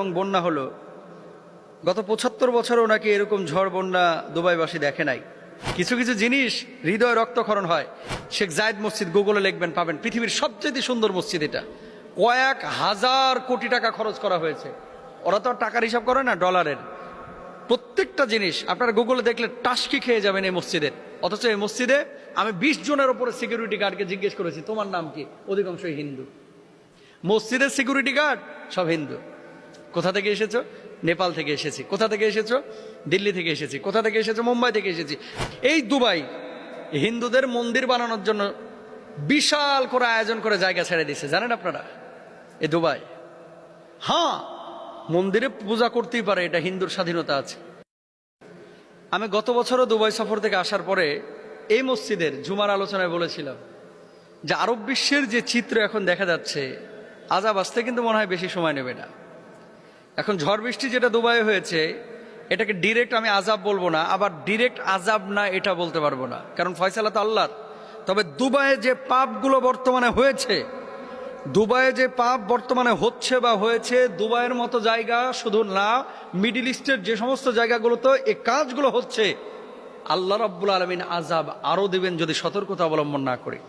এবং বন্যা হলো। গত পঁচাত্তর বছরও নাকি এরকম ঝড় বন্যা দুবাইবাসী দেখে নাই। কিছু কিছু জিনিস হৃদয় রক্তক্ষরণ হয়। শেখ জায়দ মসজিদ গুগলে লিখবেন, পাবেন। পৃথিবীর সবচেয়ে সুন্দর মসজিদ এটা। কয়েক হাজার কোটি টাকা খরচ করা হয়েছে। ওরা তো টাকার হিসাব করে না, ডলারের। প্রত্যেকটা জিনিস আপনারা গুগলে দেখলে টাসকি খেয়ে যাবেন এই মসজিদের অথচ এই মসজিদে আমি বিশ জনের ওপরে সিকিউরিটি গার্ডকে জিজ্ঞেস করেছি, তোমার নাম কি? অধিকাংশই হিন্দু। মসজিদের সিকিউরিটি গার্ড সব হিন্দু। কোথা থেকে এসেছ? নেপাল থেকে এসেছি। কোথা থেকে এসেছ? দিল্লি থেকে এসেছি। কোথা থেকে এসেছ? মুম্বাই থেকে এসেছি। এই দুবাই, হিন্দুদের মন্দির বানানোর জন্য বিশাল করে আয়োজন করে জায়গা ছেড়ে দিছে জানেন আপনারা? এ দুবাই। হ্যাঁ মন্দিরে পূজা করতেই পারে, এটা হিন্দুর স্বাধীনতা আছে। আমি গত বছরও দুবাই সফর থেকে আসার পরে এই মসজিদের ঝুমার আলোচনায় বলেছিলাম যে আরব বিশ্বের যে চিত্র এখন দেখা যাচ্ছে, আজাব আসতে কিন্তু মনে হয় বেশি সময় নেবে না। এখন ঝড় বৃষ্টি যেটা দুবাই হয়েছে, এটাকে ডিরেক্ট আমি আজাব বলব না, আবার ডিরেক্ট আজাব না এটা বলতে পারব না। কারণ ফয়সালা তো আল্লাহর। তবে দুবাইয়ে যে পাপগুলো বর্তমানে হয়েছে, দুবাইয়ে যে পাপ বর্তমানে হচ্ছে বা হয়েছে, দুবাইয়ের মতো জায়গা শুধু না, মিডিল ইস্টের যে সমস্ত জায়গাগুলোতে এই কাজগুলো হচ্ছে, আল্লাহ রাব্বুল আলমিন আজাব আরও দেবেন যদি সতর্কতা অবলম্বন না করি।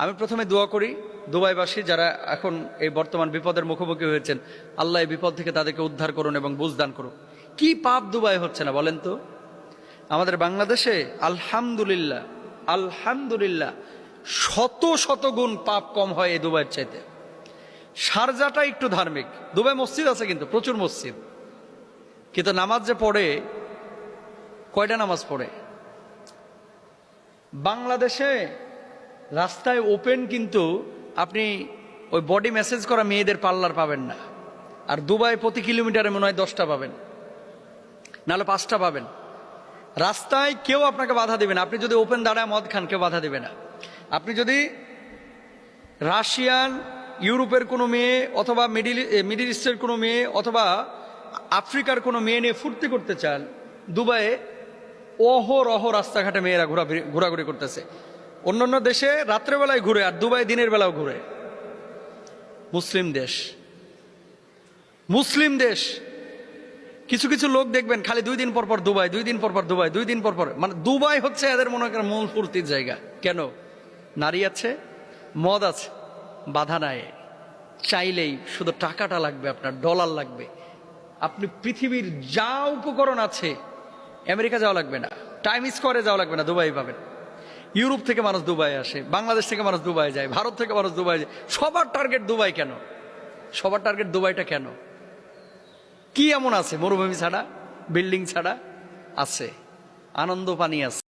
আমি প্রথমে দোয়া করি দুবাইবাসী যারা এখন এই বর্তমান বিপদের মুখোমুখি হয়েছেন, আল্লাহ এই বিপদ থেকে তাদেরকে উদ্ধার করুন এবং বুঝদান করুন কি পাপ দুবাই হচ্ছে না বলেন তো? আমাদের বাংলাদেশে আলহামদুলিল্লাহ আলহামদুলিল্লাহ শত শত গুণ পাপ কম হয় এই দুবাইয়ের চাইতে। সারজাটা একটু ধার্মিক। দুবাই মসজিদ আছে কিন্তু, প্রচুর মসজিদ। কিন্তু নামাজ যে পড়ে, কয়টা নামাজ পড়ে? বাংলাদেশে রাস্তায় ওপেন কিন্তু আপনি ওই বডি মেসেজ করা মেয়েদের পার্লার পাবেন না। আর দুবাই প্রতি কিলোমিটারে মনে হয় দশটা পাবেন। নাহলে পাঁচটা পাবেন। রাস্তায় কেউ আপনাকে বাধা দেবে না। আপনি যদি ওপেন দাঁড়ায় মদ খান, কেউ বাধা দেবে না। আপনি যদি রাশিয়ান, ইউরোপের কোনো মেয়ে অথবা মিডিল মিডিল ইস্টের কোনো মেয়ে অথবা আফ্রিকার কোনো মেয়ে নিয়ে ফুর্তি করতে চান, দুবাইয়ে অহরহ রাস্তাঘাটে মেয়েরা ঘোরা ঘোরাঘুরি করতেছে। অন্যান্য দেশে রাত্রেবেলায় ঘুরে আর দুবাই দিনের বেলাও ঘুরে। মুসলিম দেশ। মুসলিম দেশ। কিছু কিছু লোক দেখবেন খালি দুই দিন পর পর দুবাই, দুই দিন পর পর দুবাই, দুই দিন পর পর। মানে দুবাই হচ্ছে এদের মনে করেন মূল ফুর্তির জায়গা। কেন? নারী আছে, মদ আছে, বাধা নাই। চাইলেই শুধু টাকাটা লাগবে আপনার, ডলার লাগবে। আপনি পৃথিবীর যা উপকরণ আছে, আমেরিকা যাওয়া লাগবে না, টাইম স্কোয়ারে যাওয়া লাগবে না, দুবাই পাবেন। ইউরোপ থেকে মানুষ দুবাই আসে, বাংলাদেশ থেকে মানুষ দুবাই যায়, ভারত থেকে মানুষ দুবাই যায়। সবার টার্গেট দুবাই কেন? সবার টার্গেট দুবাইটা কেন? কি এমন আছে? মরুভূমি ছাড়া বিল্ডিং ছাড়া আছে, আনন্দ পানি আছে।